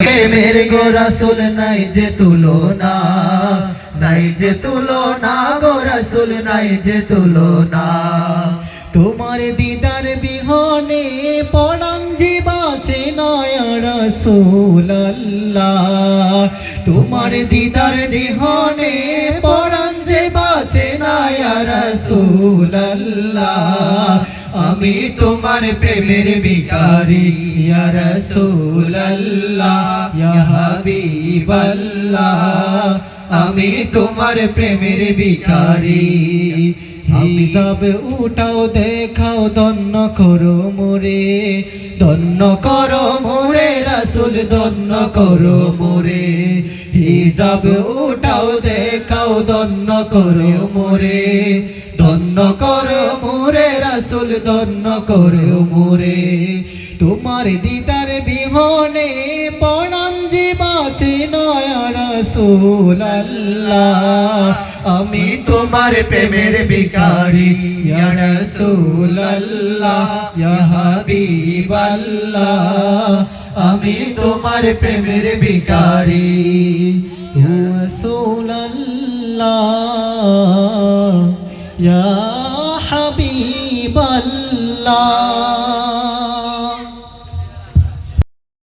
প্রেমের গো রাসুল নাই যে তুলনা, নাই যে তুলনা গো রাসুল নাই যে তুলনা। তোমার দিদার বিহনে পড়ান যে বাঁচে নয় রসুল তোমার দিদার বিহনে পড়ান যে বাঁচে নয় রসুল আমি তোমার প্রেমের বিকারি ইয়া হাবিবাল্লাহ। আমি তোমার প্রেমের বিকারি হিসাব উঠাও, দেখাও দন্ন করো মোরে। দন্ন করো মোরে রাসুল, ধন্য করো মোরে। হিসাব উঠাও, দেখাও, ধন্য করো মোরে। ধন্য করো মোরে রাসুল, ধন্য করো মোরে। তোমার দিদার বিহনে পড়ান যে বাঁচে নয় রাসুল আল্লাহ আমি তোমার প্রেমের ভিখারি ইয়া রাসূল আল্লাহ ইয়া হাবিব আল্লাহ আমি তোমার প্রেমের ভিখারি ইয়া রাসূল আল্লাহ ইয়া হাবিব আল্লাহ